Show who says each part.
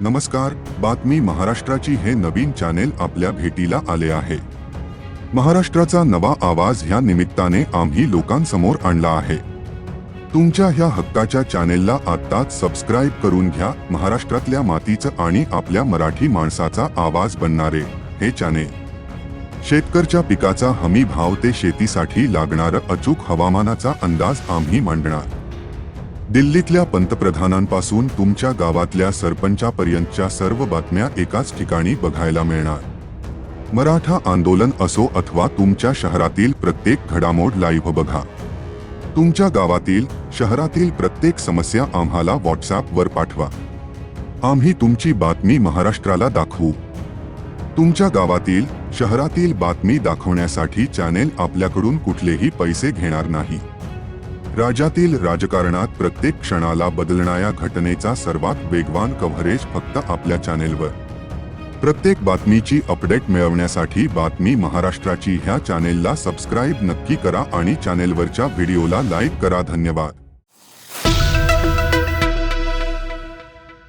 Speaker 1: नमस्कार बातमी महाराष्ट्राची हे नवीन चॅनेल आपल्या भेटीला आले आहे. महाराष्ट्राचा नवा आवाज ह्या निमित्ताने आम्ही लोकांसमोर आणला आहे. तुमच्या ह्या हक्काच्या चॅनेलला आत्ताच सबस्क्राईब करून घ्या. महाराष्ट्रातल्या मातीचं आणि आपल्या मराठी माणसाचा आवाज बनणारे हे चॅनेल शेतकरच्या पिकाचा हमी भाव ते शेतीसाठी लागणारं अचूक हवामानाचा अंदाज आम्ही मांडणार. दिल्लीतल्या पंतप्रधानांपासून तुमच्या गावातल्या सरपंचापर्यंतच्या सर्व बातम्या एकाच ठिकाणी बघायला मिळणार. मराठा आंदोलन असो अथवा तुमच्या शहरातील प्रत्येक घडामोड लाईव्ह बघा. तुमच्या गावातील शहरातील प्रत्येक समस्या आम्हाला व्हॉट्सॲपवर पाठवा. आम्ही तुमची बातमी महाराष्ट्राला दाखवू. तुमच्या गावातील शहरातील बातमी दाखवण्यासाठी चॅनेल आपल्याकडून कुठलेही पैसे घेणार नाही. राज्यातील राजकारणात प्रत्येक क्षणाला बदलणाऱ्या घटनेचा सर्वात वेगवान कव्हरेज फक्त आपल्या चॅनेलवर. प्रत्येक बातमीची अपडेट मिळवण्यासाठी बातमी महाराष्ट्राची ह्या चॅनेलला सबस्क्राईब नक्की करा आणि चॅनेलवरच्या व्हिडिओला लाईक करा. धन्यवाद.